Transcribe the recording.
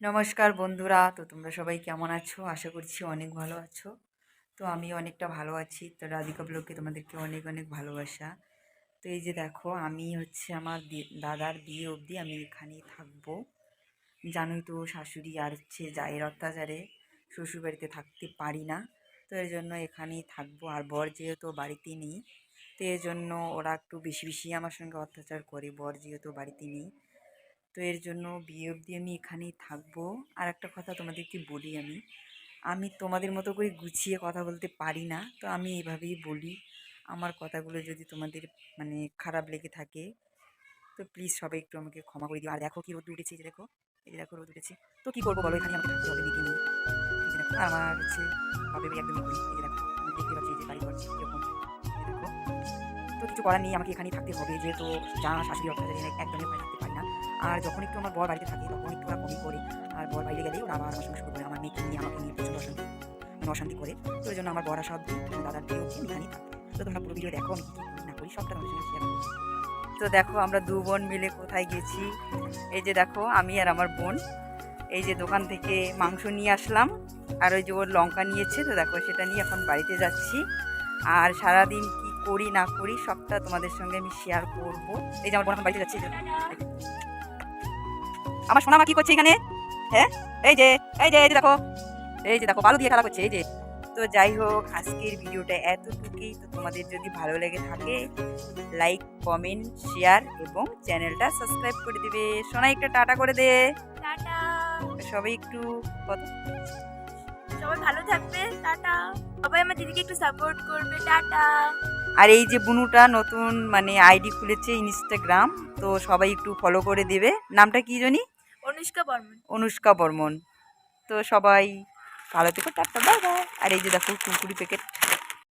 নমস্কার বন্ধুরা। তো তোমরা সবাই কেমন আছো? আশা করছি অনেক ভালো আছো। তো আমি অনেকটা ভালো আছি। তো রাধিকা ব্লগকে তোমাদেরকে অনেক অনেক ভালোবাসা। তো এই যে দেখো, আমি হচ্ছে আমার দাদার বিয়ে অবধি আমি এখানেই থাকব। জানোই তো শাশুড়ি আর হচ্ছে জায়ের অত্যাচারে শ্বশুরবাড়িতে থাকতে পারি না। তো এর জন্য এখানেই থাকব। আর বর যেহেতু বাড়িতে নেই, তো এর জন্য ওরা একটু বেশি বেশি আমার সঙ্গে অত্যাচার করে। বর যেহেতু বাড়িতে নেই তো এর জন্য বিয়ে অবধি আমি এখানেই থাকব। আর একটা কথা তোমাদেরকে বলি আমি। আমি তোমাদের মতো করে গুছিয়ে কথা বলতে পারি না, তো আমি এইভাবেই বলি। আমার কথাগুলো যদি তোমাদের মানে খারাপ লেগে থাকে, তো প্লিজ সবাই একটু আমাকে ক্ষমা করে দিও। আর দেখো কি রোদ উঠেছে দেখো, এই যে দেখো রোদ উঠেছে। তো কী করব বলো? এখানে আমাকে থাকতে যে দেখো, আমার হচ্ছে বাড়ি একদমই করি এই যে দেখো, আমি দেখতে পাচ্ছি এই যে বাড়ি ঘর তো কিছু করার নেই, আমাকে এখানেই থাকতে হবে। যেহেতু যা শাশুড়ি অত্যাচারে একদমই ভয় থাকতে পারি না। আর যখন একটু আমার বর বাড়িতে থাকে, তখন একটু ওরা কমই করে। আর বর বাইরে গেলেই ওরা আবার আমার সঙ্গে করে আমার মেয়েকে নিয়ে, আমাকে নিয়ে প্রচুর অশান্তি মানে অশান্তি করে। তো ওই জন্য আমার আসা অব্দি দাদার আমি এখানেই থাকব। তো তোমরা পুরো ভিডিও দেখো, আমি কী না করি, সবটা তোমাদের সঙ্গে শেয়ার তো দেখো, আমরা দু বোন মিলে কোথায় গেছি? এই যে দেখো, আমি আর আমার বোন। এই যে দোকান থেকে মাংস নিয়ে আসলাম, আর ওই যে ওর লঙ্কা নিয়েছে। তো দেখো, সেটা নিয়ে এখন বাড়িতে যাচ্ছি। আর সারাদিন কি করি না করি সবটা তোমাদের সঙ্গে আমি শেয়ার করব। এই যে আমার বোন বাড়িতে যাচ্ছি আমার সোনা মা কি করছে এখানে? হ্যাঁ? এই যে এই যে এই যে দেখো। এই যে দেখো বালু দিয়ে খেলা করছে এই যে। তো যাই হোক আজকের ভিডিওটা এতটুকুই। তো তোমাদের যদি ভালো লেগে থাকে লাইক কমেন্ট শেয়ার এবং চ্যানেলটা সাবস্ক্রাইব করে দিবে। সোনা একটা টাটা করে দে। টাটা। সবাই একটু সবাই ভালো থাকবে। টাটা। সবাই আমার দিদিকে একটু সাপোর্ট করবে। টাটা। আর এই যে বুনুটা নতুন মানে আইডি খুলেছে ইনস্টাগ্রাম তো সবাই একটু ফলো করে দেবে। নামটা কি জানি? অনুষ্কা বর্মন। অনুষ্কা বর্মন। তো সবাই ভালো থেকো টাটা বাই বাই আর এই যে দেখো কুকুরি প্যাকেট